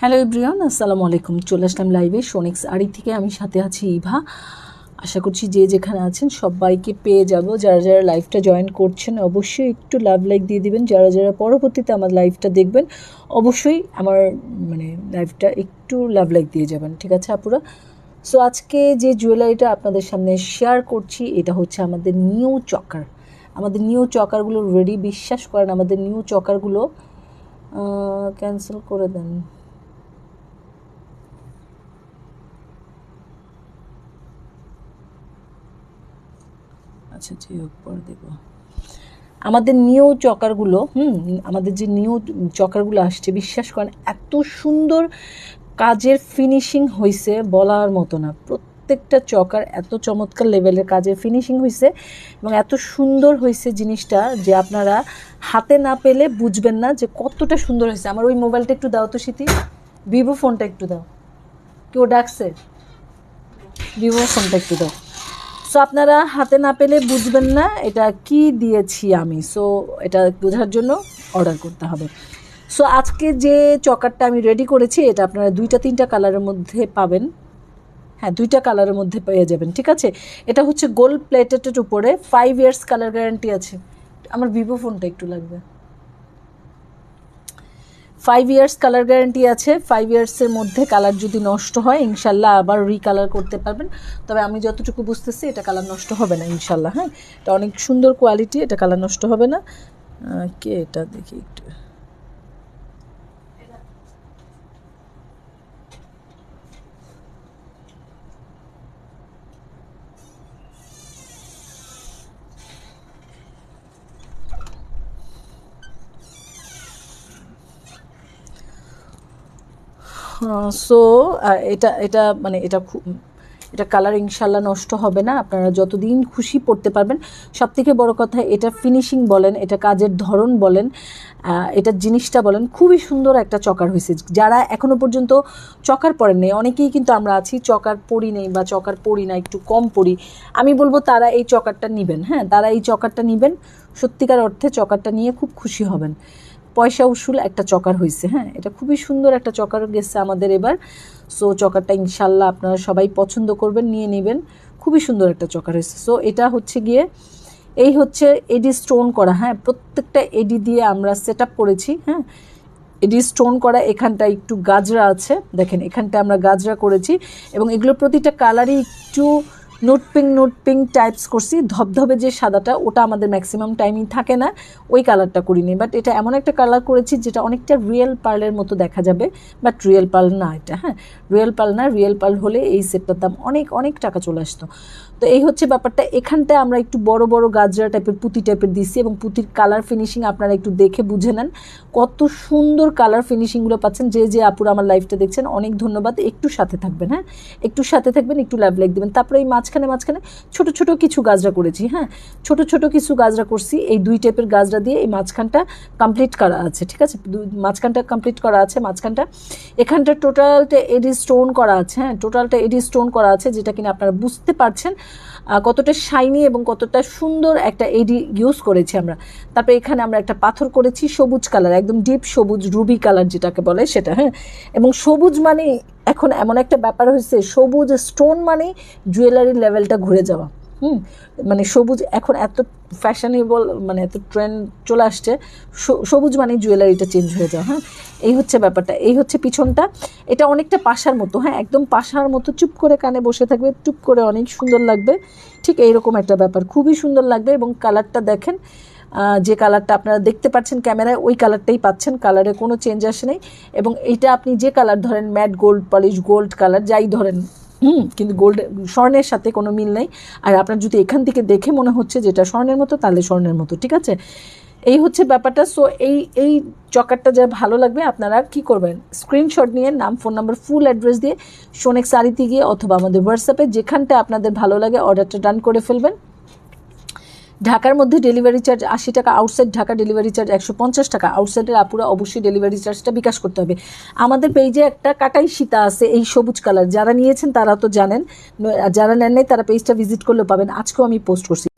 Hello everyone আসসালামু আলাইকুম চলে আসলাম লাইভে সোনিক্স আড়ি থেকে। আমি সাথে আছি ইভা। আশা করছি যে যেখানে আছেন সবাইকে পেয়ে যাব। যারা যারা লাইভটা জয়েন করছেন, অবশ্যই একটু লাভ লাইক দিয়ে দিবেন। যারা যারা পরবর্তীতে আমার লাইভটা দেখবেন, অবশ্যই আমার মানে লাইভটা একটু লাভ লাইক দিয়ে যাবেন। ঠিক আছে, আপুরা? সো আজকে যে জুয়েলারিটা আপনাদের সামনে শেয়ার করছি, এটা হচ্ছে আমাদের নিউ চকার। আমাদের নিউ চকারগুলো রেডি বিশ্বাস করেন, আমাদের নিউ চকারগুলো ক্যান্সেল করে দেন। আচ্ছা হোক, পরে দেখব। আমাদের নিউ চকারগুলো, হুম, আমাদের যে নিউ চকারগুলো আসছে, বিশ্বাস করেন, এত সুন্দর কাজের ফিনিশিং হয়েছে বলার মতো না। প্রত্যেকটা চকার এত চমৎকার লেভেলের কাজের ফিনিশিং হয়েছে এবং এত সুন্দর হয়েছে জিনিসটা যে আপনারা হাতে না পেলে বুঝবেন না যে কতটা সুন্দর হয়েছে আমার ওই মোবাইলটা একটু দাও তো, স্মৃতি। ভিভো ফোনটা একটু দাও। কেউ ডাকছে? ভিভো ফোনটা একটু দাও। সো আপনারা হাতে না পেলে বুঝবেন না এটা কি দিয়েছি আমি। সো এটা বোঝার জন্য অর্ডার করতে হবে। সো আজকে যে চকারটা আমি রেডি করেছি, এটা আপনারা দুইটা, তিনটা কালারের মধ্যে পাবেন। হ্যাঁ দুইটা কালারের মধ্যে পেয়ে যাবেন, ঠিক আছে? এটা হচ্ছে গোল্ড প্লেটেটের উপরে ফাইভ ইয়ার্স কালার গ্যারান্টি আছে। আমার ভিভো ফোনটা একটু লাগবে। ফাইভ ইয়ার্স কালার গ্যারান্টি আছে। ফাইভ ইয়ার্সের মধ্যে কালার যদি নষ্ট হয়, ইনশাল্লাহ আবার রিকালার করতে পারবেন। তবে আমি যতটুকু বুঝতেছি, এটা কালার নষ্ট হবে না, ইনশাল্লাহ হ্যাঁ? এটা অনেক সুন্দর কোয়ালিটি এটা কালার নষ্ট হবে না। কে এটা দেখি একটু? সো এটা এটা মানে এটা এটা কালার ইনশাল্লাহ নষ্ট হবে না। আপনারা যতদিন খুশি পড়তে পারবেন। সব থেকে বড়ো কথা, এটা ফিনিশিং বলেন, এটা কাজের ধরন বলেন এটার জিনিসটা বলেন, খুবই সুন্দর একটা চকার হয়েছে। যারা এখনও পর্যন্ত চকার পরেন নেই, অনেকেই কিন্তু আমরা আছি, চকার পরি নেই বা চকার পরি না, একটু কম পরি। আমি বলব তারা এই চকারটা নেবেন হ্যাঁ তারা এই চকারটা নেবেন। সত্যিকার অর্থে চকারটা নিয়ে খুব খুশি হবেন। পয়সা উসুল একটা চকার হয়েছে হ্যাঁ? এটা খুবই সুন্দর একটা চকার গেছে আমাদের এবার। সো চকারটা ইনশাল্লাহ আপনারা সবাই পছন্দ করবেন, নিয়ে নেবেন। খুবই সুন্দর একটা চকার হয়েছে সো এটা হচ্ছে গিয়ে, এই হচ্ছে এডি স্টোন করা হ্যাঁ? প্রত্যেকটা এডি দিয়ে আমরা সেট করেছি হ্যাঁ? এডি স্টোন করা এখানটা একটু গাজরা আছে। দেখেন এখানটা আমরা গাজরা করেছি। এবং এগুলোর প্রতিটা কালারই একটু nude pink nude pink types করছি। ধবধবে যে সাদাটা, ওটা আমাদের ম্যাক্সিমাম টাইমই থাকে না। ওই কালারটা করিনি। বাট এটা এমন একটা কালার করেছি যেটা অনেকটা রিয়েল পার্লের মতো দেখা যাবে। বাট রিয়েল পার্ল না এটা হ্যাঁ? রিয়েল পার্ল না রিয়েল পার্ল হলে এই সেটটার দাম অনেক অনেক টাকা চলে আসতো। তো এই হচ্ছে ব্যাপারটা। এখানটায় আমরা একটু বড় বড় গাজরা টাইপের পুঁতি টাইপের দিচ্ছি এবং পুঁতির কালার ফিনিশিং আপনারা একটু দেখে বুঝে নেন। কত সুন্দর কালার ফিনিশিংগুলো পাচ্ছেন। যে যে আপুরা আমার লাইফটা দেখছেন, অনেক ধন্যবাদ। একটু সাথে থাকবেন হ্যাঁ? একটু সাথে থাকবেন, একটু লাভ লাইক দেবেন। তারপরে এই মাঝখানে মাঝখানে ছোট ছোট কিছু গাজরা করেছি হ্যাঁ? ছোট ছোট কিছু গাজরা করছি। এই দুই টাইপের গাজরা দিয়ে এই মাঝখানটা কমপ্লিট করা আছে, ঠিক আছে? মাঝখানটা কমপ্লিট করা আছে, মাঝখানটা। এখানটা টোটালটা এডি স্টোন করা আছে হ্যাঁ? টোটালটা এডি স্টোন করা আছে, যেটা কিনা আপনারা বুঝতে পারছেন। কতটা শাইনি এবং কতটা সুন্দর একটা এডি ইউজ করেছি আমরা। তারপরে এখানে আমরা একটা পাথর করেছি, সবুজ কালার একদম ডিপ সবুজ রুবি কালার যেটাকে বলে সেটা হ্যাঁ? এবং সবুজ মানে এখন এমন একটা ব্যাপার হয়েছে, সবুজ স্টোন মানে জুয়েলারি লেভেলটা ঘুরে যাওয়া। হুম মানে সবুজ, এখন এত ফ্যাশনেবল মানে এত ট্রেন্ড চলে আসছে সবুজ মানে জুয়েলারিটা চেঞ্জ হয়ে যাওয়া হ্যাঁ? এই হচ্ছে ব্যাপারটা, এই হচ্ছে পিছনটা, এটা অনেকটা পাশার মতো হ্যাঁ? একদম পাশার মতো, চুপ করে কানে বসে থাকবে চুপ করে অনেক সুন্দর লাগবে, ঠিক এইরকম একটা ব্যাপার, খুবই সুন্দর লাগবে এবং কালারটা দেখেন যে কালারটা আপনারা দেখতে পাচ্ছেন ক্যামেরায়, ওই কালারটাই পাচ্ছেন কালারে কোনো চেঞ্জ আসে নেই, এবং এটা আপনি যে কালার ধরেন matte gold polish gold colour যাই ধরেন হুম, কিন্তু গোল্ড স্বর্ণের সাথে কোনো মিল নেই। আর আপনার যদি এখান থেকে দেখে মনে হচ্ছে যেটা স্বর্ণের মতো, তাহলে স্বর্ণের মতো, ঠিক আছে? এই হচ্ছে ব্যাপারটা সো এই এই চকারটা যা ভালো লাগবে, আপনারা কি করবেন? স্ক্রিনশট নিয়ে নাম ফোন নাম্বার ফুল অ্যাড্রেস দিয়ে সোনেক সারিতে গিয়ে অথবা আমাদের হোয়াটসঅ্যাপে যেখানটা আপনাদের ভালো লাগে অর্ডারটা ডান করে ফেলবেন। ঢাকার মধ্যে ডেলিভারি চার্জ আশি টাকা আউটসাইড ঢাকা ডেলিভারি চার্জ একশো পঞ্চাশ টাকা আউটসাইডের আপুরা অবশ্যই ডেলিভারি চার্জটা বিকাশ করতে হবে। আমাদের পেজে একটা কাটাই সীতা আছে, এই সবুজ কালার যারা নিয়েছেন তারা তো জানেন, যারা নেন নাই তারা পেজটা ভিজিট করলেও পাবেন। আজকেও আমি পোস্ট করছি।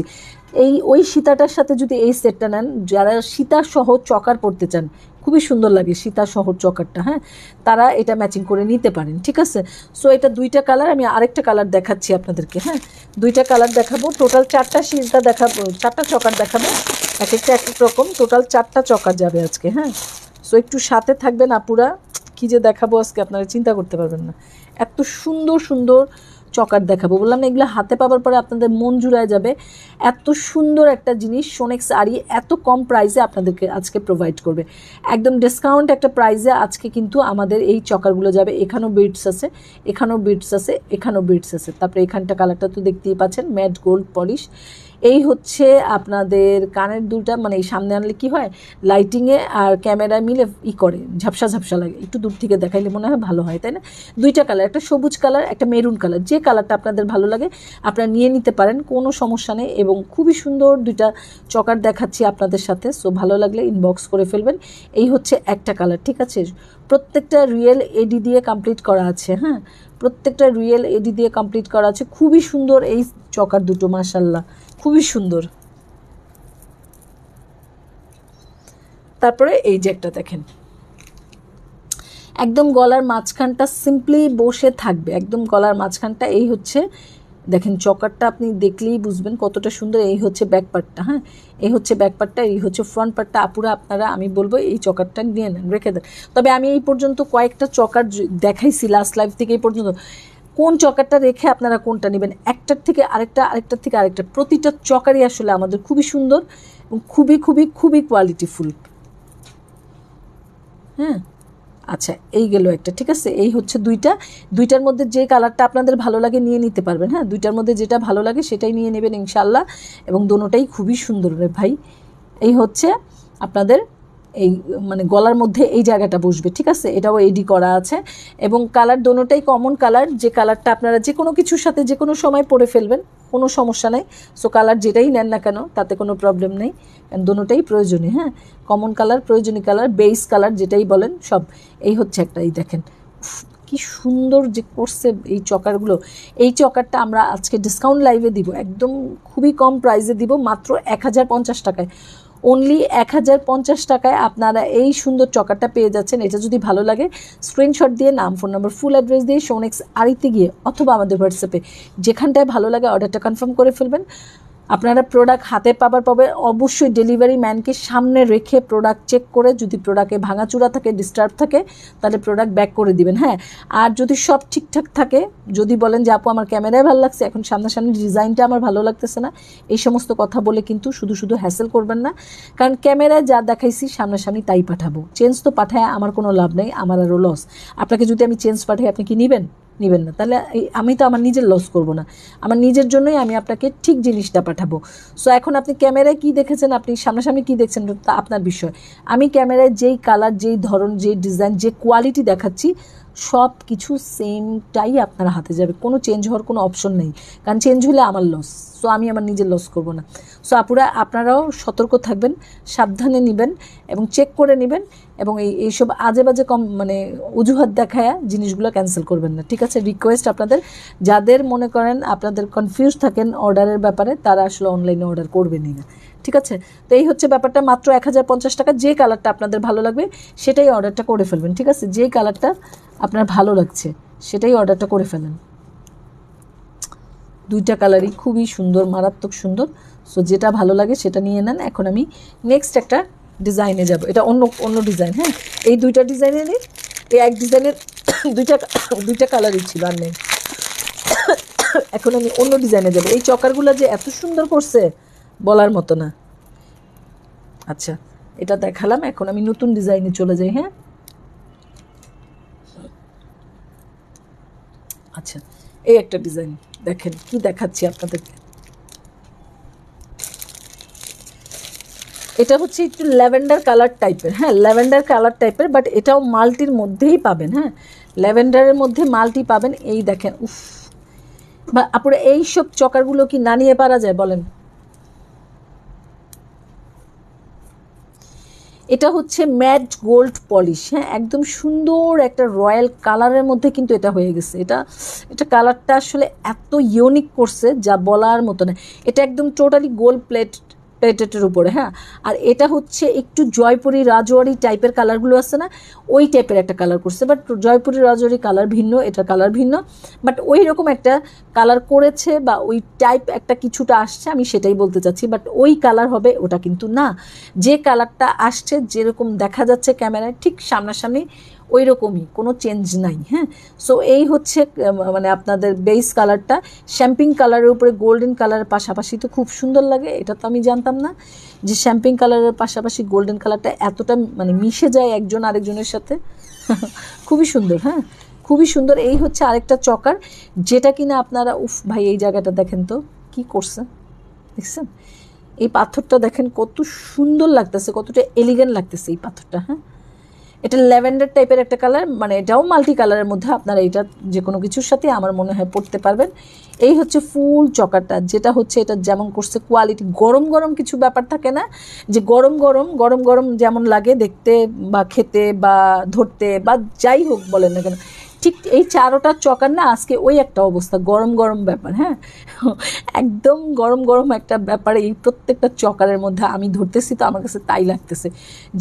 এই, ওই সীতাটার সাথে যদি এই সেটটা নেন, যারা সীতা সহ চকার পড়তে চান খুবই সুন্দর লাগে সীতা শহর চকারটা হ্যাঁ? তারা এটা ম্যাচিং করে নিতে পারেন, ঠিক আছে? সো এটা দুইটা কালার আমি আরেকটা কালার দেখাচ্ছি আপনাদেরকে হ্যাঁ? দুইটা কালার দেখাবো টোটাল চারটা সিজটা দেখাবো, চারটা চকার দেখাবো, এক একটা এক এক রকম টোটাল চারটা চকার যাবে আজকে হ্যাঁ? সো একটু সাথে থাকবেন আপুরা, কী যে দেখাবো আজকে আপনারা চিন্তা করতে পারবেন না। এত সুন্দর সুন্দর চকার দেখাবো। বললাম এগুলো হাতে পাওয়ার পরে আপনাদের মন জুড়ায় যাবে। এত সুন্দর একটা জিনিস সোনেক্স আরি এত কম প্রাইসে আপনাদেরকে আজকে প্রোভাইড করবে। একদম ডিসকাউন্ট একটা প্রাইসে আজকে কিন্তু আমাদের এই চকারগুলো যাবে। এখানেও বিটস আছে, এখানেও বিটস আছে, এখানেও বিটস আছে। তারপরে এখানটা কালারটা তো দেখতেই পাচ্ছেন ম্যাট গোল্ড পলিশ এই হচ্ছে আপনাদের কানের দুলটা মানে এই সামনে আনলে কি হয়? লাইটিংয়ে আর ক্যামেরায় মিলে ই করে, ঝাপসা ঝাপসা লাগে। একটু দূর থেকে দেখাইলে মনে হয় ভালো হয়, তাই না? দুইটা কালার একটা সবুজ কালার একটা মেরুন কালার যে কালারটা আপনাদের ভালো লাগে, আপনারা নিয়ে নিতে পারেন, কোনো সমস্যা নেই। এবং খুবই সুন্দর দুইটা চকার দেখাচ্ছি আপনাদের সাথে সো ভালো লাগলে ইনবক্স করে ফেলবেন। এই হচ্ছে একটা কালার ঠিক আছে? প্রত্যেকটা রিয়েল এডি দিয়ে কমপ্লিট করা আছে হ্যাঁ? প্রত্যেকটা রিয়েল এডি দিয়ে কমপ্লিট করা আছে। খুবই সুন্দর এই চকার দুটো মাসাল্লাহ খুবই সুন্দর। তারপরে এই যে একটা দেখেন। একদম গলার মাঝখানটা সিম্পলি বসে থাকবে। একদম গলার মাঝখানটা এই হচ্ছে, দেখেন চকারটা আপনি দেখলেই বুঝবেন কতটা সুন্দর। এই হচ্ছে ব্যাক পার্টটা হ্যাঁ? এই হচ্ছে ব্যাক পার্টটা এই হচ্ছে ফ্রন্ট পার্টটা আপুরা, আপনারা, আমি বলব এই চকারটা নিয়ে নেন, রেখে দেন। তবে আমি এই পর্যন্ত কয়েকটা চকার দেখাইছি লাস্ট লাইফ থেকে এই পর্যন্ত। কোন চকারটা রেখে আপনারা কোনটা নেবেন? একটার থেকে আরেকটা, আরেকটার থেকে আরেকটা। প্রতিটা চকারই আসলে আমাদের খুবই সুন্দর এবং খুবই খুবই খুবই কোয়ালিটিফুল হ্যাঁ? আচ্ছা এই গেল একটা, ঠিক আছে? এই হচ্ছে দুইটা। দুইটার মধ্যে যে কালারটা আপনাদের ভালো লাগে নিয়ে নিতে পারবেন হ্যাঁ? দুইটার মধ্যে যেটা ভালো লাগে সেটাই নিয়ে নেবেন ইনশাল্লাহ এবং দোনোটাই খুবই সুন্দর রে ভাই। এই হচ্ছে আপনাদের এই মানে গলার মধ্যে এই জায়গাটা বসবে, ঠিক আছে? এটাও এডি করা আছে। এবং কালার দোনোটাই কমন কালার যে কালারটা আপনারা যে কোনো কিছুর সাথে যে কোনো সময় পরে ফেলবেন, কোনো সমস্যা নেই। সো কালার যেটাই নেন না কেন, তাতে কোনো প্রবলেম নেই। দোনোটাই প্রয়োজনীয় হ্যাঁ? কমন কালার প্রয়োজনীয় কালার বেস কালার যেটাই বলেন, সব। এই হচ্ছে একটা, এই দেখেন। কি সুন্দর যে করছে এই চকারগুলো। এই চকারটা আমরা আজকে ডিসকাউন্ট লাইভে দিব, একদম খুবই কম প্রাইসে দিব, মাত্র এক হাজার পঞ্চাশ টাকায়। অনলি এক হাজার পঞ্চাশ টাকায় আপনারা এই সুন্দর চকারটা পেয়ে যাচ্ছেন। এটা যদি ভালো লাগে স্ক্রিনশট দিয়ে, নাম ফোন নম্বর ফুল অ্যাড্রেস দিয়ে সোনেক্স আড়িতে গিয়ে অথবা আমাদের হোয়াটসঅ্যাপে যেখানটায় ভালো লাগে অর্ডারটা কনফার্ম করে ফেলবেন। আপনারা প্রোডাক্ট হাতে পাবার পাবে অবশ্যই ডেলিভারি ম্যানকে সামনে রেখে প্রোডাক্ট চেক করে যদি প্রোডাক্টে ভাঙাচুরা থাকে ডিস্টার্ব থাকে, তাহলে প্রোডাক্ট ব্যাক করে দিবেন হ্যাঁ? আর যদি সব ঠিকঠাক থাকে, যদি বলেন যে, আপু, আমার ক্যামেরায় ভালো লাগছে, এখন সামনাসামনি ডিজাইনটা আমার ভালো লাগতেছে না, এই সমস্ত কথা বলে কিন্তু শুধু শুধু হ্যাসেল করবেন না। কারণ ক্যামেরায় যা দেখাইছি, সামনাসামনি তাই পাঠাবো। চেঞ্জ তো পাঠায়, আমার কোনো লাভ নেই, আমার আরও লস আপনাকে যদি আমি চেঞ্জ পাঠাই, আপনি কি নেবেন? নেবেন না। তাহলে আমি তো আমার নিজের লস করব না। আমার নিজের জন্যই আমি আপনাকে ঠিক জিনিসটা পাঠাবো। সো এখন আপনি ক্যামেরায় কি দেখেছেন? আপনি সামনাসামনি কি দেখছেন? তা আপনার বিষয়। আমি ক্যামেরায় যেই কালার যেই ধরন, যেই ডিজাইন যে কোয়ালিটি দেখাচ্ছি সব কিছু সেমটাই আপনার হাতে যাবে। কোনো চেঞ্জ হওয়ার কোনো অপশন নেই। কারণ চেঞ্জ হলে আমার লস সো আমি আমার নিজের লস করব না। সো আপুরা, আপনারাও সতর্ক থাকবেন, সাবধানে নেবেন এবং চেক করে নেবেন। এবং এই, এইসব আজে বাজে কম মানে অজুহাত দেখায় জিনিসগুলো ক্যান্সেল করবেন না। ঠিক আছে? রিকোয়েস্ট আপনাদের, যাদের মনে করেন আপনাদের কনফিউজ থাকেন অর্ডারের ব্যাপারে, তারা আসলে অনলাইনে অর্ডার করবেনই না। ঠিক আছে? তো এই হচ্ছে ব্যাপারটা, মাত্র এক হাজার পঞ্চাশ টাকা, যে কালারটা আপনাদের ভালো লাগবে, সেটাই অর্ডারটা করে ফেলবেন। ঠিক আছে? যে কালারটা আপনার ভালো লাগছে, সেটাই অর্ডারটা করে ফেলেন। দুইটা কালারই খুবই সুন্দর, মারাত্মক সুন্দর। সো যেটা ভালো লাগে সেটা নিয়ে নেন। এখন আমি নেক্সট একটা ডিজাইনে যাব। এটা অন্য অন্য ডিজাইন হ্যাঁ? এই দুইটা ডিজাইনেরই এই এক ডিজাইনের দুইটা দুইটা কালারই ছিল আর নেই। এখন আমি অন্য ডিজাইনে যাব। এই চকারগুলো যে এত সুন্দর করছে, বলার মতো না। আচ্ছা এটা দেখালাম। এখন আমি নতুন ডিজাইনে চলে যাই হ্যাঁ? আচ্ছা এই একটা ডিজাইন দেখেন, কি দেখাচ্ছি আপনাদেরকে। এটা হচ্ছে একটু ল্যাভেন্ডার কালার টাইপের হ্যাঁ ল্যাভেন্ডার কালার টাইপের, বাট এটাও মাল্টির মধ্যেই পাবেন হ্যাঁ ল্যাভেন্ডারের মধ্যে মাল্টি পাবেন, এই দেখেন, উফ, বা আপুরে এই সব চকারগুলো কি না নিয়ে পারা যায় বলেন? এটা হচ্ছে ম্যাট গোল্ড পলিশ হ্যাঁ একদম সুন্দর একটা রয়্যাল কালারের মধ্যে কিন্তু এটা হয়ে গেছে, এটা এটা কালারটা আসলে এত ইউনিক করছে যা বলার মতো না, এটা একদম টোটালি গোল্ড প্লেট পেটেটের উপরে হ্যাঁ? আর এটা হচ্ছে একটু জয়পুরি রাজওয়ারি টাইপের কালারগুলো আছে না, ওই টাইপের একটা কালার করছে। বাট জয়পুরি রাজওয়ারি কালার ভিন্ন এটা কালার ভিন্ন। বাট ওই রকম একটা কালার করেছে বা ওই টাইপ একটা কিছুটা আসছে, আমি সেটাই বলতে চাচ্ছি। বাট ওই কালার হবে, ওটা কিন্তু না। যে কালারটা আসছে, যেরকম দেখা যাচ্ছে ক্যামেরায়, ঠিক সামনাসামনি ওই রকমই কোনো চেঞ্জ নাই হ্যাঁ? সো এই হচ্ছে মানে আপনাদের বেস কালারটা শ্যাম্পিং কালারের উপরে গোল্ডেন কালারের পাশাপাশি তো খুব সুন্দর লাগে, এটা তো আমি জানতাম না যে শ্যাম্পিং কালারের পাশাপাশি গোল্ডেন কালারটা এতটা মানে মিশে যায় একজন আরেকজনের সাথে। খুবই সুন্দর হ্যাঁ? খুবই সুন্দর। এই হচ্ছে আরেকটা চকার, যেটা কিনা আপনারা, উফ ভাই, এই জায়গাটা দেখেন তো, কি করছে? দেখছেন? এই পাথরটা দেখেন কত সুন্দর লাগতেছে, কতটা এলিগেন্ট লাগতেছে এই পাথরটা হ্যাঁ? এটা ল্যাভেন্ডার টাইপের একটা কালার মানে এটাও মাল্টি কালারের মধ্যে আপনারা এটা যে কোনো কিছুর সাথে আমার মনে হয় পড়তে পারবেন। এই হচ্ছে ফুল চকারটা যেটা হচ্ছে এটা যেমন করছে কোয়ালিটি গরম গরম কিছু ব্যাপার থাকে না, যে গরম গরম গরম গরম যেমন লাগে দেখতে বা খেতে বা ধরতে বা যাই হোক বলেন না কেন ঠিক এই চারোটা চকার না আজকে ওই একটা অবস্থা, গরম গরম ব্যাপার হ্যাঁ? একদম গরম গরম একটা ব্যাপার, এই প্রত্যেকটা চকারের মধ্যে আমি ধরতেছি তো আমার কাছে তাই লাগতেছে।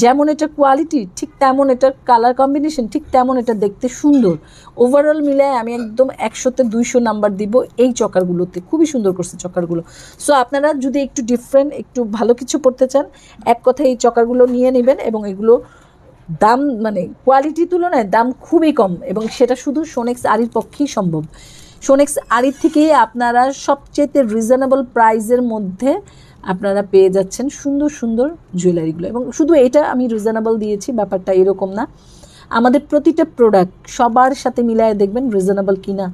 যেমন এটা কোয়ালিটি ঠিক তেমন এটার কালার কম্বিনেশন ঠিক তেমন এটা দেখতে সুন্দর। ওভারঅল মিলায় আমি একদম একশোতে দুইশো নাম্বার দিব এই চকারগুলোতে, খুবই সুন্দর করছে চকারগুলো। সো আপনারা যদি একটু ডিফারেন্ট একটু ভালো কিছু পড়তে চান, এক কথায় এই চকারগুলো নিয়ে নেবেন এবং এগুলো দাম মানে কোয়ালিটি তুলনায় দাম খুবই কম এবং সেটা শুধু সোনেক্স আরির পক্ষেই সম্ভব। সোনেক্স আরির থেকে আপনারা সবচেয়ে রিজনেবল প্রাইসের মধ্যে আপনারা পেয়ে যাচ্ছেন সুন্দর সুন্দর জুয়েলারিগুলো এবং শুধু এটা আমি রিজনেবল দিয়েছি, ব্যাপারটা এরকম না। আমাদের প্রতিটা প্রোডাক্ট সবার সাথে মিলায় দেখবেন রিজনেবল কিনা।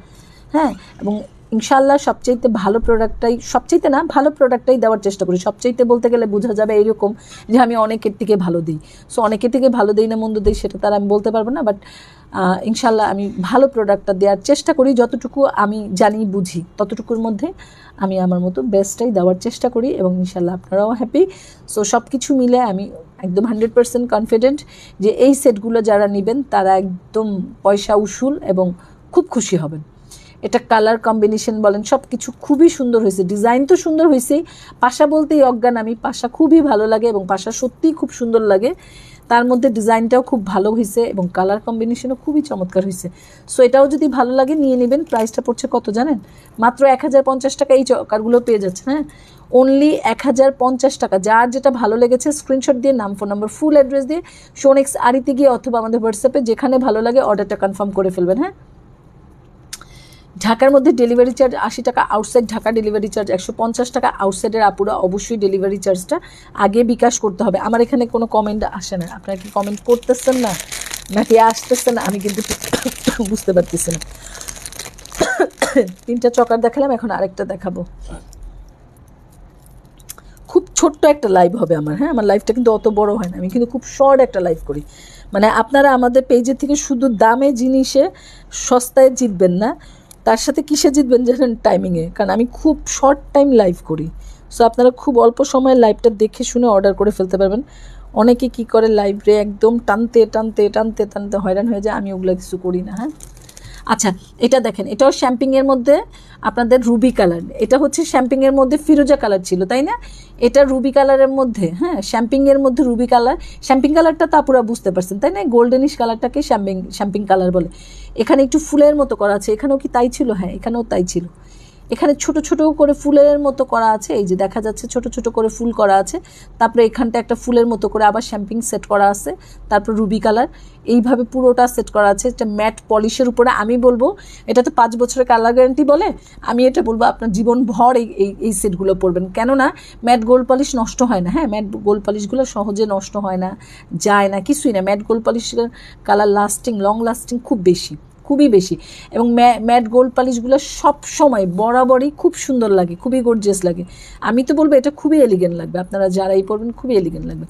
হ্যাঁ এবং ইনশাল্লাহ সবচাইতে ভালো প্রোডাক্টটাই সবচাইতে না, ভালো প্রোডাক্টটাই দেওয়ার চেষ্টা করি। সবচাইতে বলতে গেলে বোঝা যাবে এরকম যে আমি অনেকের থেকে ভালো দিই। সো অনেকের থেকে ভালো দিই না, মন্দ দিই, সেটা তার আমি বলতে পারব না বাট ইনশাল্লাহ আমি ভালো প্রোডাক্টটা দেওয়ার চেষ্টা করি, যতটুকু আমি জানি, বুঝি, ততটুকুর মধ্যে আমি আমার মতো বেস্টটাই দেওয়ার চেষ্টা করি এবং ইনশাল্লাহ আপনারাও হ্যাপি সো সব কিছু মিলে আমি একদম হান্ড্রেড পার্সেন্ট কনফিডেন্ট যে এই সেটগুলো যারা নেবেন, তারা একদম পয়সা উসুল এবং খুব খুশি হবেন। এটা কালার কম্বিনেশন বলেন সব কিছু খুবই সুন্দর হয়েছে। ডিজাইন তো সুন্দর হয়েছেই। পাশা বলতেই অজ্ঞান আমি। পাশা খুবই ভালো লাগে এবং পাশা সত্যিই খুব সুন্দর লাগে। তার মধ্যে ডিজাইনটাও খুব ভালো হয়েছে এবং কালার কম্বিনেশনও খুবই চমৎকার হয়েছে। সো এটাও যদি ভালো লাগে নিয়ে নেবেন। প্রাইসটা পড়ছে কত জানেন? মাত্র এক হাজার পঞ্চাশ টাকা এই চকারগুলো পেয়ে যাচ্ছে হ্যাঁ? অনলি এক হাজার পঞ্চাশ টাকা। যার যেটা ভালো লেগেছে স্ক্রিনশট দিয়ে, নাম ফোন নাম্বার ফুল অ্যাড্রেস দিয়ে শোনেক্স আরিতে গিয়ে অথবা আমাদের হোয়াটসঅ্যাপে যেখানে ভালো লাগে অর্ডারটা কনফার্ম করে ফেলবেন হ্যাঁ? ঢাকার মধ্যে ডেলিভারি চার্জ আশি টাকা আউটসাইড ঢাকা ডেলিভারি চার্জ একশো পঞ্চাশ টাকা আউটসাইডের আপুরা অবশ্যই ডেলিভারি চার্জটা আগে বিকাশ করতে হবে। আমার এখানে কোনো কমেন্ট আসে না। আপনারা কি কমেন্ট করতেছেন না? নাকি আসতেছেন? আমি কিন্তু বুঝতে পারতেছি না। তিনটা চকার দেখালাম, এখন আরেকটা দেখাবো। খুব ছোট্ট একটা লাইভ হবে আমার হ্যাঁ? আমার লাইভটা কিন্তু অত বড় হয় না। আমি কিন্তু খুব শর্ট একটা লাইভ করি। মানে আপনারা আমাদের পেজের থেকে শুধু দামে জিনিসে সস্তায় জিতবেন না। তার সাথে কিসে জিতবেন জানেন টাইমিংয়ে কারণ আমি খুব শর্ট টাইম লাইভ করি। সো আপনারা খুব অল্প সময়ে লাইভটা দেখে শুনে অর্ডার করে ফেলতে পারবেন। অনেকে কি করে লাইভে একদম টানতে টানতে টানতে টানতে হয়রান হয়ে যায়, আমি ওগুলো কিছু করি না হ্যাঁ? আচ্ছা এটা দেখেন, এটাও শ্যাম্পিংয়ের মধ্যে। আপনাদের রুবি কালার এটা হচ্ছে শ্যাম্পিংয়ের মধ্যে ফিরোজা কালার ছিল, তাই না? এটা রুবি কালারের মধ্যে হ্যাঁ শ্যাম্পিংয়ের মধ্যে রুবি কালার শ্যাম্পিং কালারটা তো আপুরা বুঝতে পারছেন, তাই না? গোল্ডেনিশ কালারটাকে শ্যাম্পিং শ্যাম্পিং কালার বলে। এখানে একটু ফুলের মতো করা আছে, এখানেও কি তাই ছিল? হ্যাঁ এখানেও তাই ছিল। এখানে ছোট ছোট করে ফুলের মতো করা আছে, এই যে দেখা যাচ্ছে ছোট ছোট করে ফুল করা আছে। তারপরে এখানটা একটা ফুলের মতো করে আবার শ্যাম্পিং সেট করা আছে, তারপর রুবি কালার। এইভাবে পুরোটা সেট করা আছে, এটা ম্যাট পলিশের উপরে। আমি বলব, এটা তো পাঁচ বছরের কালার গ্যারান্টি বলে, আমি এটা বলব আপনার জীবন ভর এই এই এই সেটগুলো পরবেন। কেননা ম্যাট গোল্ড পলিশ নষ্ট হয় না হ্যাঁ ম্যাট গোল্ড পলিশগুলো সহজে নষ্ট হয় না, যায় না, কিছুই না। ম্যাট গোল্ড পলিশের কালার লাস্টিং লং লাস্টিং খুব বেশি। খুবই বেশি। এবং ম্যাট গোল্ড পালিশগুলো সব সময় বরাবরই খুব সুন্দর লাগে, খুবই গর্জিয়াস লাগে। আমি তো বলব এটা খুবই এলিগেন্ট লাগবে, আপনারা যারাই পরবেন খুবই এলিগেন্ট লাগবে।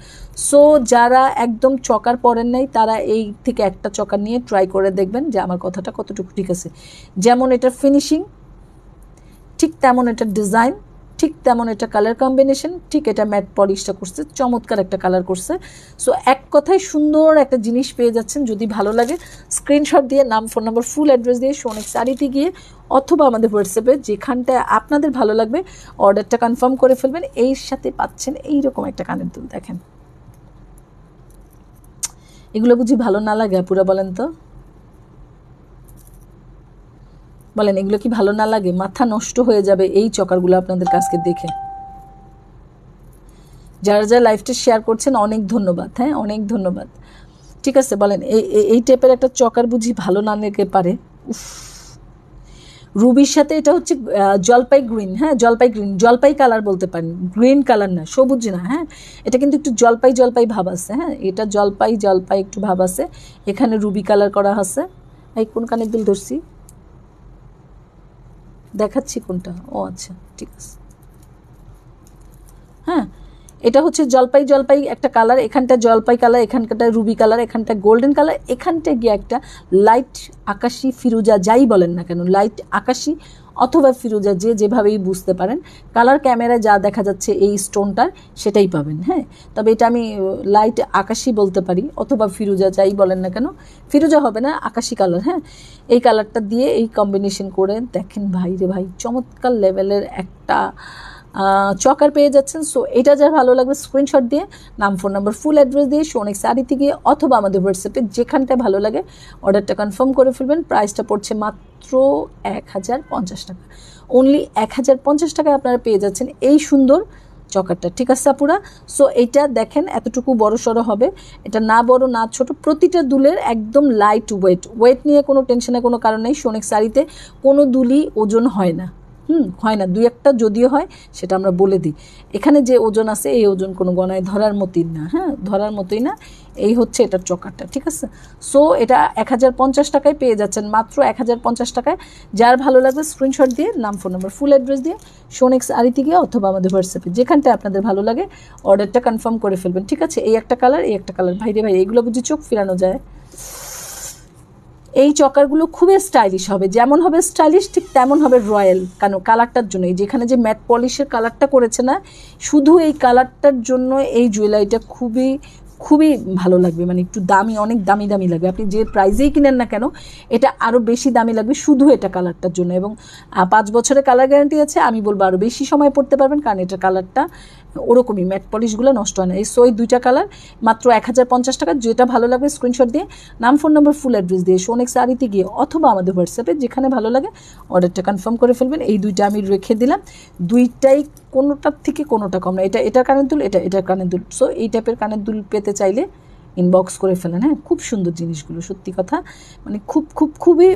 সো যারা একদম চকার পরেন নাই, তারা এই থেকে একটা চকার নিয়ে ট্রাই করে দেখবেন যে আমার কথাটা কতটুকু ঠিক আছে। যেমন এটার ফিনিশিং ঠিক তেমন এটার ডিজাইন ঠিক তেমন এটা কালার কম্বিনেশন ঠিক এটা ম্যাট পলিশটা করছে, চমৎকার একটা কালার করছে। সো এক কথায় সুন্দর একটা জিনিস পেয়ে যাচ্ছেন, যদি ভালো লাগে স্ক্রিনশট দিয়ে, নাম ফোন নাম্বার ফুল অ্যাড্রেস দিয়ে সোনেক শাড়িতে গিয়ে, অথবা আমাদের হোয়াটসঅ্যাপে যেখানটায় আপনাদের ভালো লাগবে অর্ডারটা কনফার্ম করে ফেলবেন এই সাথে পাচ্ছেন এইরকম একটা কানের দুল দেখেন। এগুলো বুঝি ভালো না লাগে পুরা বলেন তো? বলেন, এগুলো কি ভালো না লাগে? মাথা নষ্ট হয়ে যাবে এই চকারগুলো আপনাদের কাছকে দেখে। যারা যারা লাইফটা শেয়ার করছেন, অনেক ধন্যবাদ হ্যাঁ? অনেক ধন্যবাদ। ঠিক আছে, বলেন, এই, এই- টাইপের একটা চকার বুঝি ভালো না লেগে পারে? উফ। রুবির সাথে এটা হচ্ছে জলপাই গ্রিন হ্যাঁ? জলপাই গ্রিন, জলপাই কালার বলতে পারেন, গ্রিন কালার না, সবুজ না হ্যাঁ? এটা কিন্তু একটু জলপাই জলপাই ভাব আছে হ্যাঁ? এটা জলপাই জলপাই একটু ভাব আছে। এখানে রুবি কালার করা আছে। এই কোন কানের ধরছি? দেখাচ্ছি কোনটা। ও আচ্ছা ঠিক আছে। হ্যাঁ এটা হচ্ছে জলপাই জলপাই একটা কালার, এখানটা জলপাই কালার, এখানকাটা রুবি কালার, এখানটা গোল্ডেন কালার এখানটা গিয়ে একটা লাইট আকাশি ফিরুজা যাই বলেন না কেন, লাইট আকাশি অথবা ফিরোজা যে যেভাবেই বুঝতে পারেন কালার ক্যামেরায় যা দেখা যাচ্ছে এই স্টোনটার সেটাই পাবেন হ্যাঁ? তবে এটা আমি লাইট আকাশি বলতে পারি, অথবা ফিরোজা যাই বলেন না কেন, ফিরোজা হবে না আকাশি কালার হ্যাঁ? এই কালারটা দিয়ে এই কম্বিনেশন করে দেখেন ভাই রে ভাই, চমৎকার লেভেলের একটা চকার পেয়ে যাচ্ছেন। সো এটা যার ভালো লাগবে স্ক্রিনশট দিয়ে, নাম ফোন নাম্বার ফুল অ্যাড্রেস দিয়ে সোনেক শাড়িতে গিয়ে অথবা আমাদের হোয়াটসঅ্যাপে যেখানটায় ভালো লাগে অর্ডারটা কনফার্ম করে ফেলবেন। প্রাইসটা পড়ছে মাত্র এক হাজার পঞ্চাশ টাকা। অনলি এক হাজার পঞ্চাশ টাকায় আপনারা পেয়ে যাচ্ছেন এই সুন্দর চকারটা। ঠিক আছে, আপুরা? সো এইটা দেখেন এতটুকু বড় সড়ো হবে। এটা না বড়, না ছোট, প্রতিটা দুলের একদম লাইট ওয়েট ওয়েট নিয়ে কোনো টেনশনের কোনো কারণ নেই। সোনেক শাড়িতে কোনো দুলই ওজন হয় না। হুম, হয় না। দুই একটা যদিও হয়, সেটা আমরা বলে দিই। এখানে যে ওজন আছে, এই ওজন কোনো গণায় ধরার মতোই না হ্যাঁ? ধরার মতোই না। এই হচ্ছে এটার চকারটা, ঠিক আছে? সো এটা এক হাজার পঞ্চাশ টাকায় পেয়ে যাচ্ছেন। মাত্র এক হাজার পঞ্চাশ টাকায়। যার ভালো লাগবে স্ক্রিনশট দিয়ে, নাম ফোন নাম্বার ফুল অ্যাড্রেস দিয়ে সোনেক্স আরিতে গিয়ে অথবা আমাদের হোয়াটসঅ্যাপে যেখানটায় আপনাদের ভালো লাগে অর্ডারটা কনফার্ম করে ফেলবেন, ঠিক আছে? এই একটা কালার এই একটা কালার ভাই রে ভাই, এইগুলো বুঝি চোখ ফেরানো যায়? এই চকারগুলো খুবই স্টাইলিশ হবে। যেমন হবে স্টাইলিশ ঠিক তেমন হবে রয়্যাল কেন কালারটার জন্য। যেখানে যে ম্যাট পলিশের কালারটা করেছে না, শুধু এই কালারটার জন্য এই জুয়েলারিটা খুবই খুবই ভালো লাগবে। মানে একটু দামি, অনেক দামি দামি লাগবে। আপনি যে প্রাইজেই কিনেন না কেন, এটা আরও বেশি দামি লাগবে শুধু এটা কালারটার জন্য। এবং পাঁচ বছরের কালার গ্যারান্টি আছে। আমি বলব আরও বেশি সময় পড়তে পারবেন, কারণ এটার কালারটা ওরকমই ম্যাট পলিশগুলো নষ্ট হয় না। এই সই দুইটা কালার মাত্র এক হাজার পঞ্চাশ টাকা। যেটা ভালো লাগবে স্ক্রিনশট দিয়ে। নাম ফোন নম্বর ফুল অ্যাড্রেস দিয়ে। সোনেক সারিতে গিয়ে অথবা আমাদের হোয়াটসঅ্যাপে যেখানে ভালো লাগে অর্ডারটা কনফার্ম করে ফেলবেন। এই দুইটা আমি রেখে দিলাম। দুইটাই কোনোটার থেকে কোনোটা কম না। এটা, এটার কানের দুল, এটা, এটার কানের দুল। সো এই টাইপের কানের দুল পেতে চাইলে ইনবক্স করে ফেলেন হ্যাঁ? খুব সুন্দর জিনিসগুলো, সত্যি কথা। মানে খুব খুব, খুবই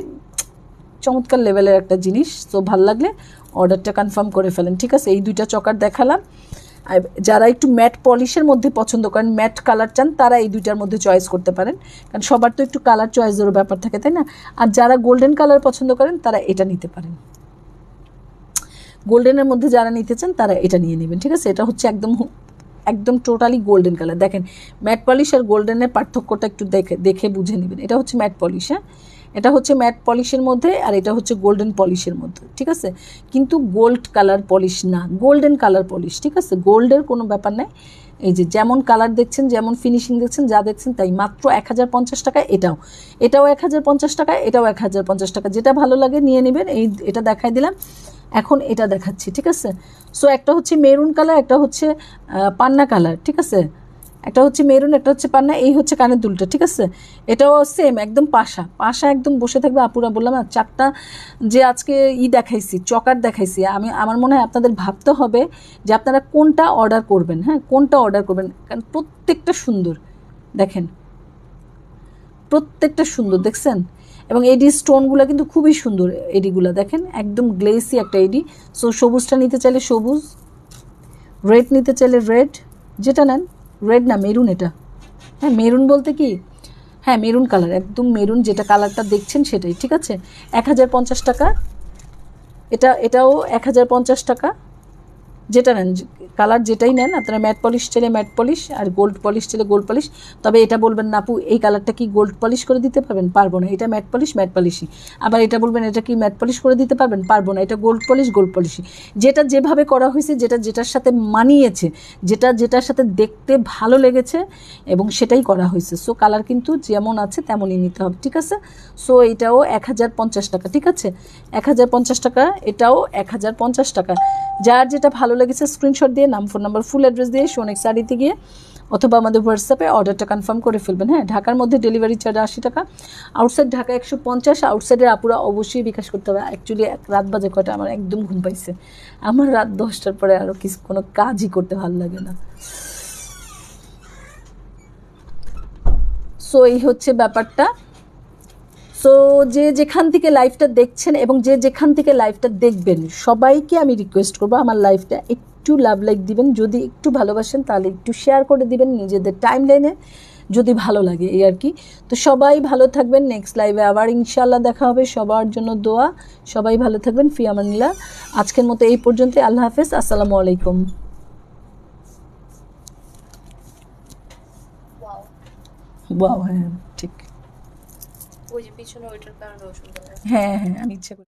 চমৎকার লেভেলের একটা জিনিস। তো ভালো লাগলে অর্ডারটা কনফার্ম করে ফেলেন। ঠিক আছে, এই দুইটা চকার দেখালাম। যারা একটু ম্যাট পলিশের মধ্যে পছন্দ করেন, ম্যাট কালার চান, তারা এই দুইটার মধ্যে চয়েস করতে পারেন। কারণ সবার তো একটু কালার চয়েসেরও ব্যাপার থাকে, তাই না? আর যারা গোল্ডেন কালার পছন্দ করেন, তারা এটা নিতে পারেন। গোল্ডেনের মধ্যে যারা নিতে চান, তারা এটা নিয়ে নেবেন, ঠিক আছে? এটা হচ্ছে একদম একদম টোটালি গোল্ডেন কালার দেখেন, ম্যাট পলিশ আর গোল্ডেনের পার্থক্যটা একটু দেখে দেখে বুঝে নেবেন। এটা হচ্ছে ম্যাট পলিশ হ্যাঁ? এটা হচ্ছে ম্যাট পলিশের মধ্যে আর এটা হচ্ছে গোল্ডেন পলিশের মধ্যে, ঠিক আছে? কিন্তু গোল্ড কালার পলিশ না গোল্ডেন কালার পলিশ ঠিক আছে? গোল্ডের কোনো ব্যাপার নাই। এই যে যেমন কালার দেখছেন, যেমন ফিনিশিং দেখছেন, যা দেখছেন, তাই মাত্র এক হাজার পঞ্চাশ টাকা এটাও। এটাও এক হাজার পঞ্চাশ টাকা এটাও এক হাজার পঞ্চাশ টাকা যেটা ভালো লাগে নিয়ে নেবেন, এই এটা দেখাই দিলাম। এখন এটা দেখাচ্ছি, ঠিক আছে? সো একটা হচ্ছে মেরুন কালার একটা হচ্ছে পান্না কালার ঠিক আছে? একটা হচ্ছে মেরুন, একটা হচ্ছে পান্না, এই হচ্ছে কানের দুলটা, ঠিক আছে? এটাও সেম একদম পাশা। পাশা একদম বসে থাকবে, আপুরা বললাম না চারটা যে আজকে ই দেখাইছি, চকার দেখাইছি, আমি, আমার মনে হয় আপনাদের ভাবতে হবে যে আপনারা কোনটা অর্ডার করবেন হ্যাঁ? কোনটা অর্ডার করবেন? কারণ প্রত্যেকটা সুন্দর, দেখেন। প্রত্যেকটা সুন্দর, দেখছেন? এবং এডি স্টোনগুলো কিন্তু খুবই সুন্দর, এডিগুলো, দেখেন? একদম গ্লেসি একটা এডি। সো সবুজটা নিতে চাইলে সবুজ রেড নিতে চাইলে রেড যেটা নেন রেড না মেরুন এটা? হ্যাঁ মেরুন বলতে কি? হ্যাঁ মেরুন কালার একদম মেরুন যেটা কালারটা দেখছেন সেটাই, ঠিক আছে? এক হাজার পঞ্চাশ টাকা, এটা, এটাও এক হাজার পঞ্চাশ টাকা যেটা নেন, কালার যেটাই নেন, আপনারা ম্যাট পলিশ চাইলে ম্যাট পলিশ আর গোল্ড পলিশ চাইলে গোল্ড পলিশ। তবে এটা বলবেন না, আপু, এই কালারটা কি গোল্ড পলিশ করে দিতে পারবেন? পারব না, এটা ম্যাট পলিশ, ম্যাট পলিশই। আবার এটা বলবেন, এটা কি ম্যাট পলিশ করে দিতে পারবেন? পারব না, এটা গোল্ড পলিশ, গোল্ড পলিশই। যেটা যেভাবে করা হয়েছে, যেটা যেটার সাথে মানিয়েছে, যেটা যেটার সাথে দেখতে ভালো লেগেছে এবং সেটাই করা হয়েছে। সো কালার কিন্তু যেমন আছে, তেমনই নিতে হবে, ঠিক আছে? সো এটাও এক হাজার পঞ্চাশ টাকা, ঠিক আছে? এক হাজার পঞ্চাশ টাকা, এটাও এক হাজার পঞ্চাশ টাকা। যার যেটা ভালো লেগেছে স্ক্রিনশট দিয়ে, নাম ফোন নাম্বার ফুল অ্যাড্রেস দিয়ে সোনেক শাড়িতে গিয়ে, অথবা আমাদের হোয়াটসঅ্যাপে অর্ডারটা কনফার্ম করে ফেলবেন। হ্যাঁ ঢাকার মধ্যে ডেলিভারি চার্জ আশি টাকা আউটসাইড ঢাকা একশো পঞ্চাশ আউটসাইডের আপুরা অবশ্যই বিকাশ করতে হবে। অ্যাকচুয়ালি এক রাত বাজে কয়টা? আমার একদম ঘুম পাইছে। আমার রাত দশটার পরে আরও কিছু, কোনো কাজই করতে ভালো লাগে না। সো এই হচ্ছে ব্যাপারটা। সো যে যেখান থেকে লাইভটা দেখছেন এবং যে যেখান থেকে লাইভটা দেখবেন সবাইকে আমি রিকোয়েস্ট করব আমার লাইভটা একটু লাভ লাইক দিবেন। যদি একটু ভালোবাসেন তাহলে একটু শেয়ার করে দিবেন নিজেদের টাইম লাইনে যদি ভালো লাগে এই আর কি। তো সবাই ভালো থাকবেন নেক্সট লাইভে আবার ইনশাল্লাহ দেখা হবে। সবার জন্য দোয়া। সবাই ভালো থাকবেন ফিয়ামানিল্লা আজকের মতো এই পর্যন্ত আল্লাহ হাফেজ আসসালামু আলাইকুম। ওয়াও ওয়াও হ্যাঁ। ওই যে পিছনে ওইটার কারণে অসুবিধা হ্যাঁ। হ্যাঁ আমি ইচ্ছা করি।